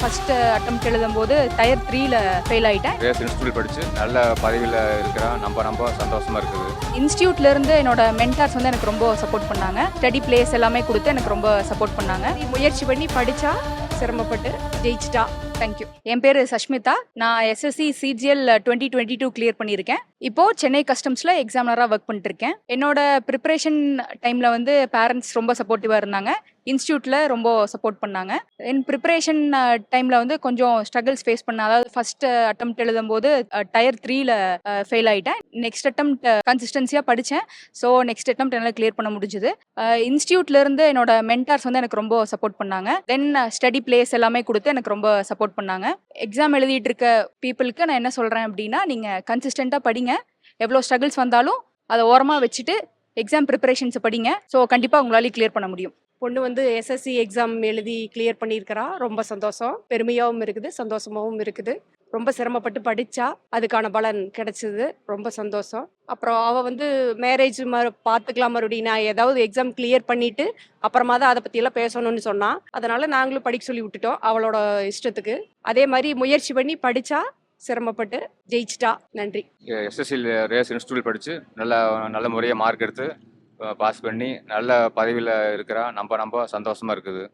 First அட்டம் எழுதும்போது tier த்ரீல fail ஆயிட்டேன். ரேஸ் இன்ஸ்டியூட் படித்து நல்ல பதவியில் இருக்கிறான் நம்ம ரொம்ப சந்தோஷமாக இருக்குது. இன்ஸ்டியூட்ல இருந்து என்னோட மென்டார்ஸ் வந்து எனக்கு ரொம்ப சப்போர்ட் பண்ணாங்க. ஸ்டடி பிளேஸ் எல்லாமே கொடுத்து எனக்கு ரொம்ப சப்போர்ட் பண்ணாங்க. முயற்சி பண்ணி படிச்சா சிரமப்பட்டு ஜெயிச்சிட்டா. தேங்க்யூ என் பேர் சஷ்மிதா. நான் SSC CGL twenty twenty two clear பண்ணியிருக்கேன். இப்போ சென்னை கஸ்டம்ஸில் எக்ஸாமினராக ஒர்க் பண்ணிட்டு இருக்கேன். என்னோட ப்ரிப்பரேஷன் டைமில் வந்து பேரண்ட்ஸ் ரொம்ப சப்போர்ட்டிவாக இருந்தாங்க. இன்ஸ்டியூட்டில் ரொம்ப சப்போர்ட் பண்ணாங்க. என் ப்ரிப்பரேஷன் டைமில் வந்து கொஞ்சம் ஸ்ட்ரகிள்ஸ் ஃபேஸ் பண்ணேன் அதாவது ஃபர்ஸ்ட் அட்டம் uh, எழுதும்போது டயர் த்ரீல ஃபெயில் ஆகிட்டேன் நெக்ஸ்ட் அட்டம் கன்சிஸ்டன்சியாக படித்தேன் ஸோ நெக்ஸ்ட் அட்டம் என்னால் கிளியர் பண்ண முடிஞ்சுது. Uh, இன்ஸ்டியூட்லேருந்து என்னோட மென்டார்ஸ் வந்து எனக்கு ரொம்ப சப்போர்ட் பண்ணாங்க. தென் ஸ்டடி பிளேஸ் எல்லாமே கொடுத்து எனக்கு ரொம்ப சப்போர்ட் பண்ணாங்க. எக்ஸாம் எழுதிட்டு இருக்க பீப்புளுக்கு நான் என்ன சொல்கிறேன் அப்படின்னா நீங்கள் கன்சிஸ்டண்ட்டாக படிங்க. எவ்வளோ ஸ்ட்ரகிள்ஸ் வந்தாலும் அதை ஓரமாக வச்சுட்டு எக்ஸாம் ப்ரிப்பரேஷன்ஸை படிங்க. ஸோ கண்டிப்பாக உங்களால் கிளியர் பண்ண முடியும். பொண்ணு வந்து எஸ்எஸ்சி எக்ஸாம் எழுதி கிளியர் பண்ணியிருக்கிறா. ரொம்ப சந்தோஷம். பெருமையாகவும் இருக்குது சந்தோஷமாகவும் இருக்குது. ரொம்ப சிரமப்பட்டு படித்தா அதுக்கான பலன் கிடைச்சது. ரொம்ப சந்தோஷம். அப்புறம் அவள் வந்து மேரேஜ் மறு பார்த்துக்கலாம் மறுபடியும். நான் ஏதாவது எக்ஸாம் கிளியர் பண்ணிட்டு அப்புறமா தான் அதை பற்றியெல்லாம் பேசணும்னு சொன்னான் அதனால் நாங்களும் படிக்க சொல்லி விட்டுட்டோம் அவளோட இஷ்டத்துக்கு. அதே மாதிரி முயற்சி பண்ணி படித்தா சிரமப்பட்டு ஜெயிச்சிட்டா. நன்றி. எஸ்எஸ்சி ரேஸ் இன்ஸ்டியூட் படித்து நல்ல நல்ல முறையாக மார்க் எடுத்து பாஸ் பண்ணி நல்ல பதவியில் இருக்கிறான் நம்ம ரொம்ப சந்தோஷமாக இருக்குது.